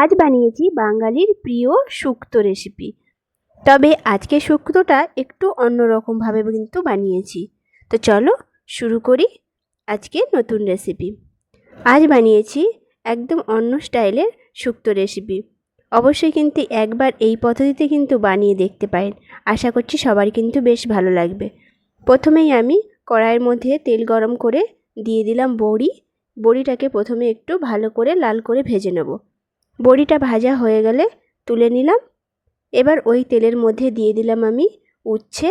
আজ বানিয়েছি বাঙালির প্রিয় শুক্তো রেসিপি তবে আজকে শুক্তোটা একটু অন্যরকমভাবে কিন্তু বানিয়েছি। তো চলো শুরু করি আজকে নতুন রেসিপি আজ বানিয়েছি একদম অন্য স্টাইলের শুক্তো রেসিপি অবশ্যই কিন্তু একবার এই পদ্ধতিতে কিন্তু বানিয়ে দেখতে পারেন। আশা করছি সবার কিন্তু বেশ ভালো লাগবে। প্রথমেই আমি কড়াইয়ের মধ্যে তেল গরম করে দিয়ে দিলাম বড়ি। বড়িটাকে প্রথমে একটু ভালো করে লাল করে ভেজে নেব। বড়িটা ভাজা হয়ে গেলে তুলে নিলাম। এবার ওই তেলের মধ্যে দিয়ে দিলাম আমি উচ্ছে।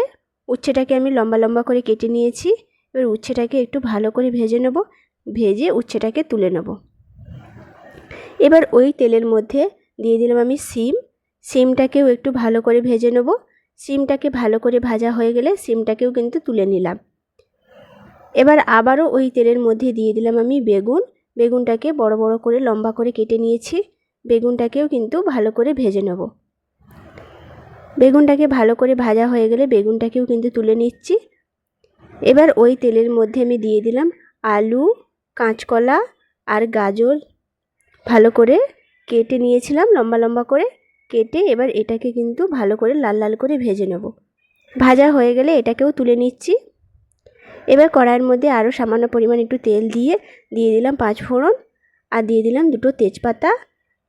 উচ্ছেটাকে আমি লম্বা লম্বা করে কেটে নিয়েছি। এবার উচ্ছেটাকে একটু ভালো করে ভেজে নেব। ভেজে উচ্ছেটাকে তুলে নেব। এবার ওই তেলের মধ্যে দিয়ে দিলাম আমি সিম। সিমটাকেও একটু ভালো করে ভেজে নেব। সিমটাকে ভালো করে ভাজা হয়ে গেলে সিমটাকেও কিন্তু তুলে নিলাম। এবার আবারও ওই তেলের মধ্যে দিয়ে দিলাম আমি বেগুন। বেগুনটাকে বড় বড় করে লম্বা করে কেটে নিয়েছি। বেগুনটাকেও কিন্তু ভালো করে ভেজে নেব। বেগুনটাকে ভালো করে ভাজা হয়ে গেলে বেগুনটাকেও কিন্তু তুলে নিচ্ছি। এবার ওই তেলের মধ্যে আমি দিয়ে দিলাম আলু, কাঁচকলা আর গাজর। ভালো করে কেটে নিয়েছিলাম লম্বা লম্বা করে। কেটে এবার এটাকে কিন্তু ভালো করে লাল লাল করে ভেজে নেব। ভাজা হয়ে গেলে এটাকেও তুলে নিচ্ছি। এবার কড়াইয়ের মধ্যে আরও সামান্য পরিমাণ একটু তেল দিয়ে দিয়ে দিলাম পাঁচ ফোড়ন আর দিয়ে দিলাম দুটো তেজপাতা।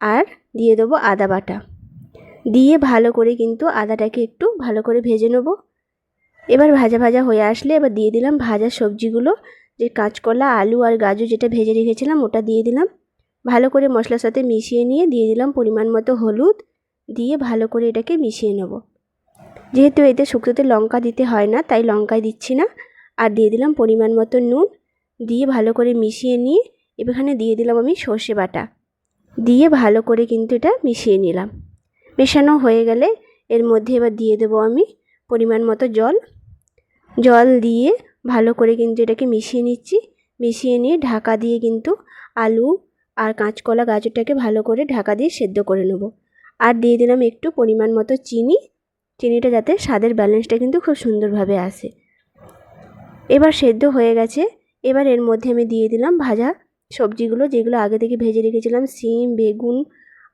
আর দিয়ে দেবো আদা বাটা। দিয়ে ভালো করে কিন্তু আদাটাকে একটু ভালো করে ভেজে নেব। এবার ভাজা ভাজা হয়ে আসলে এবার দিয়ে দিলাম ভাজা সবজিগুলো। যে কাঁচকলা, আলু আর গাজর যেটা ভেজে রেখেছিলাম ওটা দিয়ে দিলাম। ভালো করে মশলার সাথে মিশিয়ে নিয়ে দিয়ে দিলাম পরিমাণ মতো হলুদ। দিয়ে ভালো করে এটাকে মিশিয়ে নেব। যেহেতু এতে শুক্তোতে লঙ্কা দিতে হয় না, তাই লঙ্কায় দিচ্ছি না। আর দিয়ে দিলাম পরিমাণ মতো নুন। দিয়ে ভালো করে মিশিয়ে নিয়ে এখানে দিয়ে দিলাম আমি সর্ষে বাটা। দিয়ে ভালো করে কিন্তু এটা মিশিয়ে নিলাম। মেশানো হয়ে গেলে এর মধ্যে এবার দিয়ে দেবো আমি পরিমাণ মতো জল। জল দিয়ে ভালো করে কিন্তু এটাকে মিশিয়ে নিচ্ছি। মিশিয়ে নিয়ে ঢাকা দিয়ে কিন্তু আলু আর কাঁচকলা গাজরটাকে ভালো করে ঢাকা দিয়ে সেদ্ধ করে নেব। আর দিয়ে দিলাম একটু পরিমাণ মতো চিনি। চিনিটা যাতে স্বাদের ব্যালেন্সটা কিন্তু খুব সুন্দরভাবে আসে। এবার সেদ্ধ হয়ে গেছে। এবার এর মধ্যে আমি দিয়ে দিলাম ভাজা সবজিগুলো যেগুলো আগে থেকে ভেজে রেখেছিলাম, সিম, বেগুন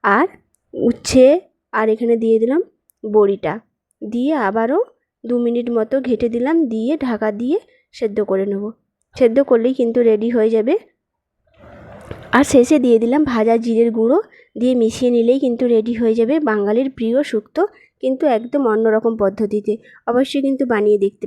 আর উচ্ছে আর এখানে দিয়ে দিলাম বড়িটা। দিয়ে আবারও দু মিনিট মতো ঘেটে দিলাম, দিয়ে ঢাকা দিয়ে সেদ্ধ করে নেব। সেদ্ধ করলেই কিন্তু রেডি হয়ে যাবে। আর শেষে দিয়ে দিলাম ভাজা জিরের গুঁড়ো, দিয়ে মিশিয়ে নিলেই কিন্তু রেডি হয়ে যাবে বাঙালির প্রিয় শুক্তো, কিন্তু একদম অন্যরকম পদ্ধতিতে। অবশ্যই কিন্তু বানিয়ে দেখতে